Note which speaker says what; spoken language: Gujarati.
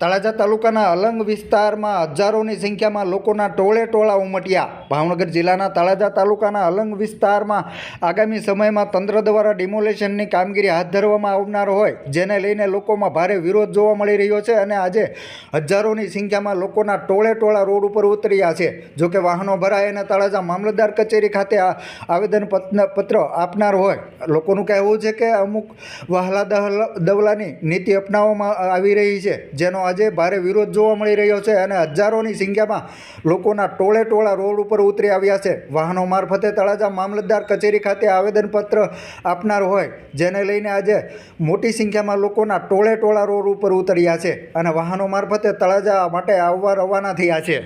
Speaker 1: તળાજા તાલુકાના અલંગ વિસ્તારમાં હજારોની સંખ્યામાં લોકોના ટોળે ટોળા ઉમટ્યા. ભાવનગર જિલ્લાના તળાજા તાલુકાના અલંગ વિસ્તારમાં આગામી સમયમાં તંત્ર દ્વારા ડિમોલેશનની કામગીરી હાથ ધરવામાં આવનાર હોય, જેને લઈને લોકોમાં ભારે વિરોધ જોવા મળી રહ્યો છે અને આજે હજારોની સંખ્યામાં લોકોના ટોળે ટોળા રોડ ઉપર ઉતર્યા છે. જોકે વાહનો ભરાય અને તળાજા મામલતદાર કચેરી ખાતે આવેદન પત્ર- આપનાર હોય, લોકોનું કહેવું છે કે અમુક વહાલા દવલાની નીતિ અપનાવવામાં આવી રહી છે, જેનો આજે ભારે વિરોધ જોવા મળી રહ્યો છે અને હજારોની સંખ્યામાં લોકોના ટોળે ટોળા રોડ ઉપર ઉતરી આવ્યા છે. વાહનો મારફતે તળાજા મામલતદાર કચેરી ખાતે આવેદનપત્ર આપનાર હોય, જેને લઈને આજે મોટી સંખ્યામાં લોકોના ટોળે ટોળા રોડ ઉપર ઉતર્યા છે અને વાહનો મારફતે તળાજા માટે આવવા રવાના થયા છે.